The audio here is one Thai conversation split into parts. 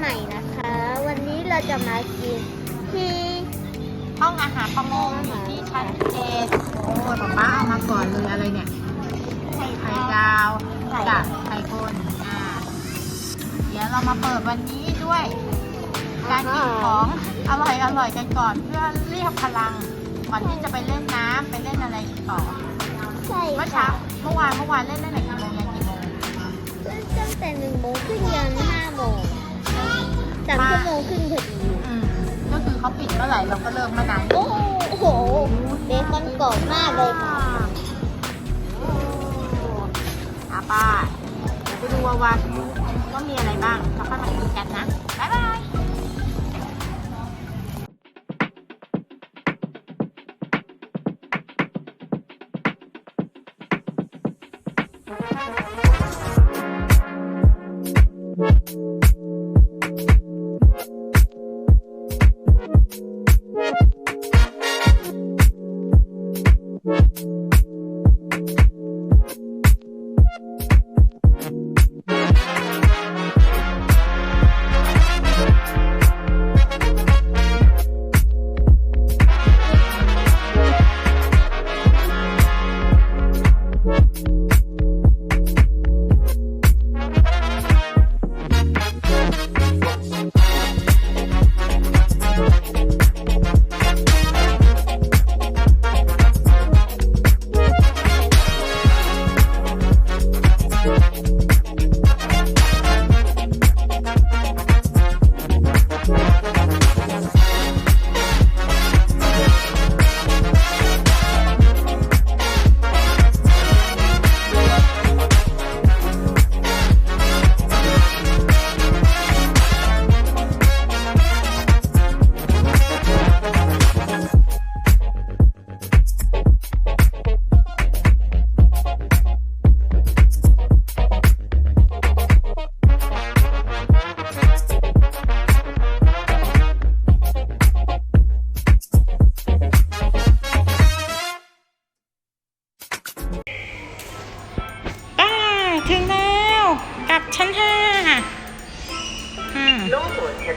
ใหม่นะคะ วันนี้เราจะมากินที่ห้องอาหารประมงอยู่ที่ชั้นเจ็ดโอ้ยป๊าป๊าเอามาก่อนเลยอะไรเนี่ยไข่ดาวกับไข่คนอ่าเดี๋ยวเรามาเปิดวันนี้ด้วย การกินของอร่อยอร่อยกันก่อนเพื่อเรียกพลังก่อนที่จะไปเล่นน้ำไปเล่นอะไรอีกต่อใช่เมื่อเช้าเมื่อวานเมื่อวานเล่นตั้งแต่กี่โมงยันกี่โมงตั้งแต่หนึ่งโมงครึ่งยันห้าโมง สามชั่วโมงครึ่งพอดีอืมก็คือเขาปิดเมื่อไหร่เราก็เลิกเมื่อนั้นโอ้โหเบคอนกรอบมากเลยค่ะอาป้าเดี๋ยวไปดูว่าวาว่ามีอะไรบ้างแล้วค่อยมากินกันนะ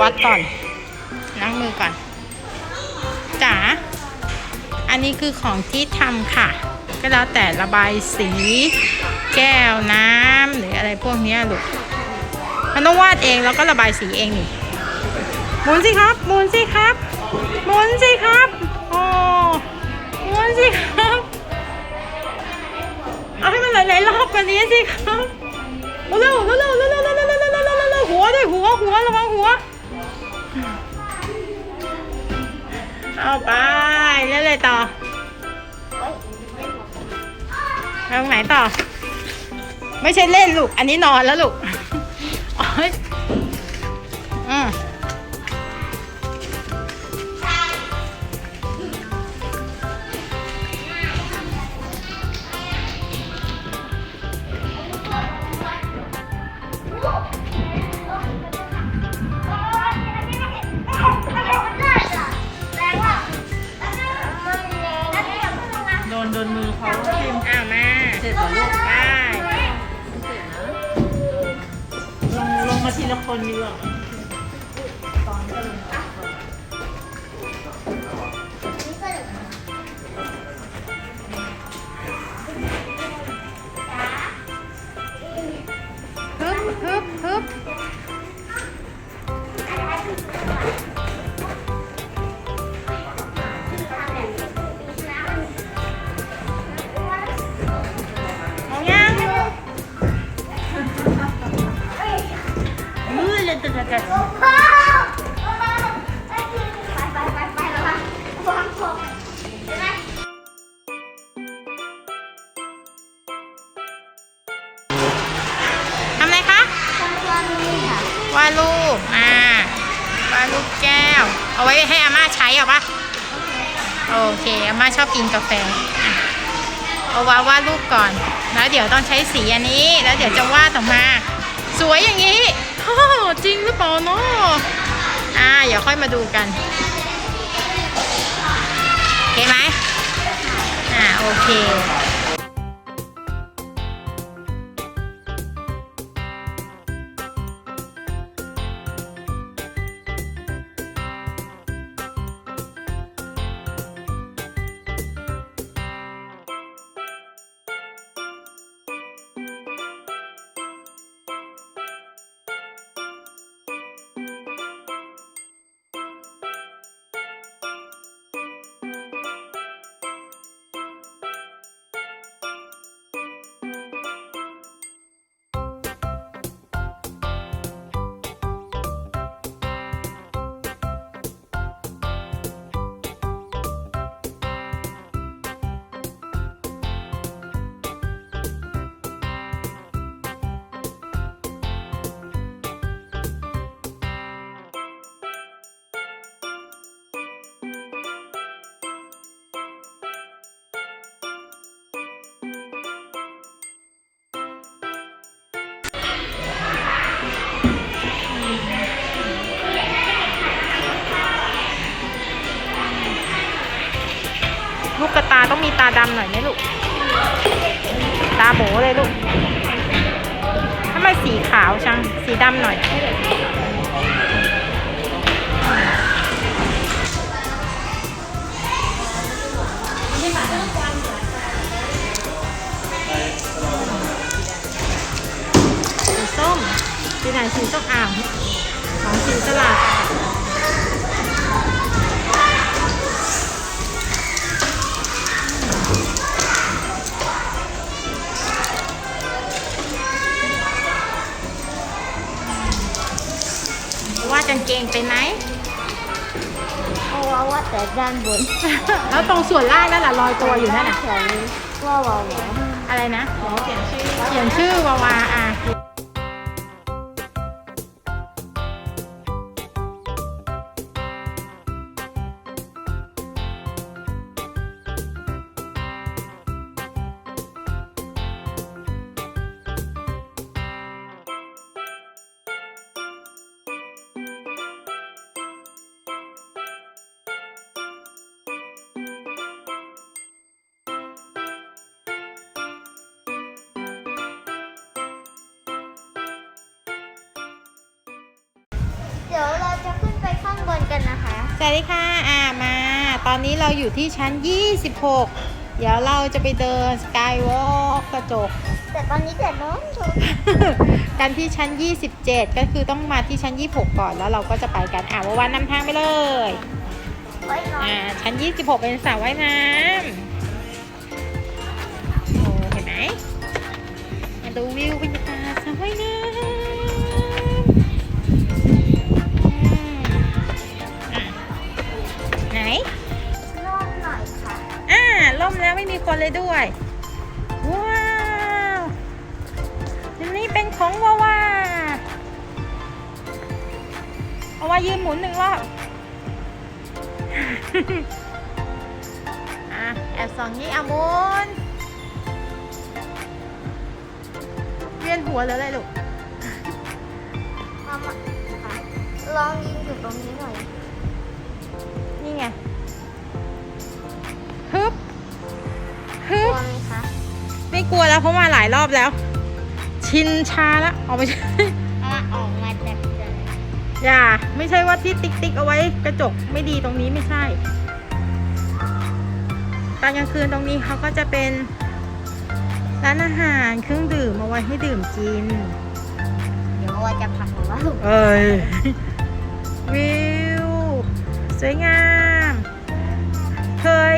วัดก่อนล้างมือก่อนจ๋าอันนี้คือของที่ทำค่ะ ก็แล้วแต่ระบายสี แก้วน้ำหรืออะไรพวกนี้ลูกมันต้องวาดเองแล้วก็ระบายสีเองนี่หมุนสิครับหมุนสิครับหมุนสิครับโอ้หมุนสิครับเอาให้มันหลายๆรอบกว่านี้สิครับเร็วเร็วเร็วเร็ว เอาไปเล่นเลยต่อตรงไหนต่อ ไม่ใช่เล่นลูก อันนี้นอนแล้วลูก 好腻了。าวาดรูปแก้ว เอาไว้ให้อาม่าใช้เอาปะโอเคอาม่าชอบกินกาแฟเอาวาวาดรูปก่อน แล้วเดี๋ยวต้องใช้สีอันนี้ แล้วเดี๋ยวจะวาดออกมา สวยอย่างนี้โอ้จริงหรือเปล่าเนาะอ่าเดี๋ยวค่อยมาดูกันโอเคไหมอ่าโอเค ต้องมีตาดำหน่อยไหมลูก ตาโบเลยลูกทำไมสีขาวจัง สีดำหน่อย สีส้มสีไหนสีส้มอ่างของสีตลาดากางเกงไปไหมเพราะว่าว่าแต่ด้านบนแล้วตรงส่วนล่างนั่นแหละลอยตัวอยู่นั่นน่ะเขียนว่าวาวาอะไรนะ เขียนชื่อเขียนชื่อวาวาอะ สวัสดีค่ะอ่ามา ตอนนี้เราอยู่ที่ชั้น 26 เดี๋ยวเราจะไปเดินสกายวอล์กกระจก แต่ตอนนี้แต่น้องชมกันที่ชั้น 27 ก็คือต้องมาที่ชั้น 26 ก่อนแล้วเราก็จะไปกันอ่าวาวานำทางไปเลยไว้น้องอ่าชั้น 26 เป็นสระว่ายน้ำโอ้เห็นไหมมาดูวิวบรรยากาศ เลยด้วย ว้าวอันนี้เป็นของวาวาเอาว่ายืนหมุนหนึ่งรอบอะแอบส่องนี้อามุนเวียนหัวหรืออะไรลูกเอามาค่ะลองยิงอยู่ตรงนี้หน่อย กลับวไหมคะไม่กลัวแล้วเพราะมาหลายรอบแล้ว ชินชาแล้วเอาไม่ใช่เอาออกมาจากใจอย่า ไม่ใช่ว่าที่ติ๊กติ๊กเอาไว้กระจกไม่ดีตรงนี้ไม่ใช่ตอนกลางคืนตรงนี้เขาก็จะเป็นร้านอาหารเครื่องดื่มเอาไว้ให้ดื่มกิน เดี๋ยวว่าจะผลักหรือว่าเอ้ยวิว สวยงาม เคย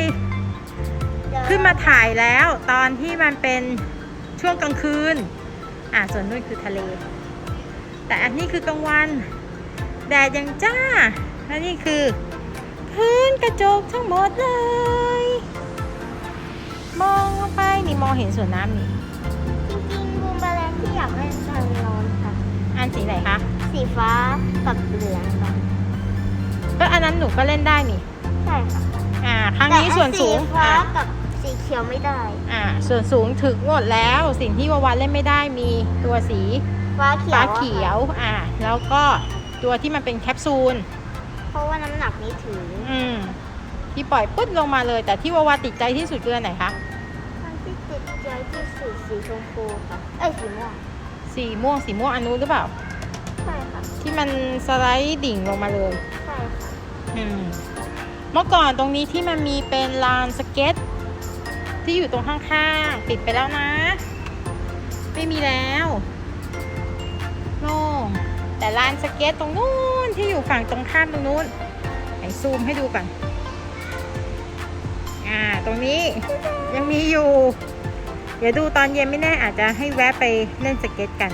ขึ้นมาถ่ายแล้วตอนที่มันเป็นช่วงกลางคืน อ่าส่วนนู้นคือทะเล แต่อันนี้คือกลางวันแดดยังจ้าและนี่คือพื้นกระจกทั้งหมดเลย มองลงไปนี่มองเห็นสวนน้ำนี่จริงๆบูมแมลงที่อยากเล่นทางโน้นค่ะ อันสีไหนคะ สีฟ้ากับเหลืองค่ะก็อันนั้นหนูก็เล่นได้นี่ ใช่ค่ะ อ่า ครั้งนี้ส่วนสูงแต่สีฟ้าอ่ากับสี เขียวไม่ได้ อ่า ส่วนสูงถึงหมดแล้วสิ่งที่วาวาเล่นไม่ได้มีตัวสีฟ้าเขียวฟ้าอะค่ะเขียว อ่า แล้วก็ตัวที่มันเป็นแคปซูล เพราะว่าน้ำหนักนี้ถึงอืม ที่ปล่อยปึ๊ดลงมาเลย แต่ที่วาวาติดใจที่สุดคืออันไหนคะมันที่ติดใจที่สุดสีชมพูค่ะ เอ้ยสีม่วงสีม่วงสีม่วงอันนู้นหรือเปล่า ใช่ค่ะ ที่มันสไลด์ดิ่งลงมาเลย ใช่ค่ะ อืม เมื่อก่อนตรงนี้ที่มันมีเป็นลานสเก็ต ที่อยู่ตรงข้างๆ ปิดไปแล้วนะ ไม่มีแล้วโล่งแต่ลานสเก็ตตรงนู้นที่อยู่ฝั่งตรงข้ามตรงนู้นไหนซูมให้ดูก่อนอ่าตรงนี้ยังมีอยู่ เดี๋ยวดูตอนเย็นไม่แน่อาจจะให้แวะไปเล่นสเก็ตกัน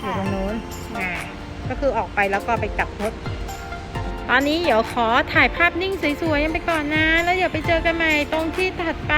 อยู่ตรงนู้นอ่าก็คือออกไปแล้วก็ไปกลับรถ ตอนนี้เดี๋ยวขอถ่ายภาพนิ่งสวยๆยังไปก่อนนะ แล้วเดี๋ยวไปเจอกันใหม่ตรงที่ถัดไป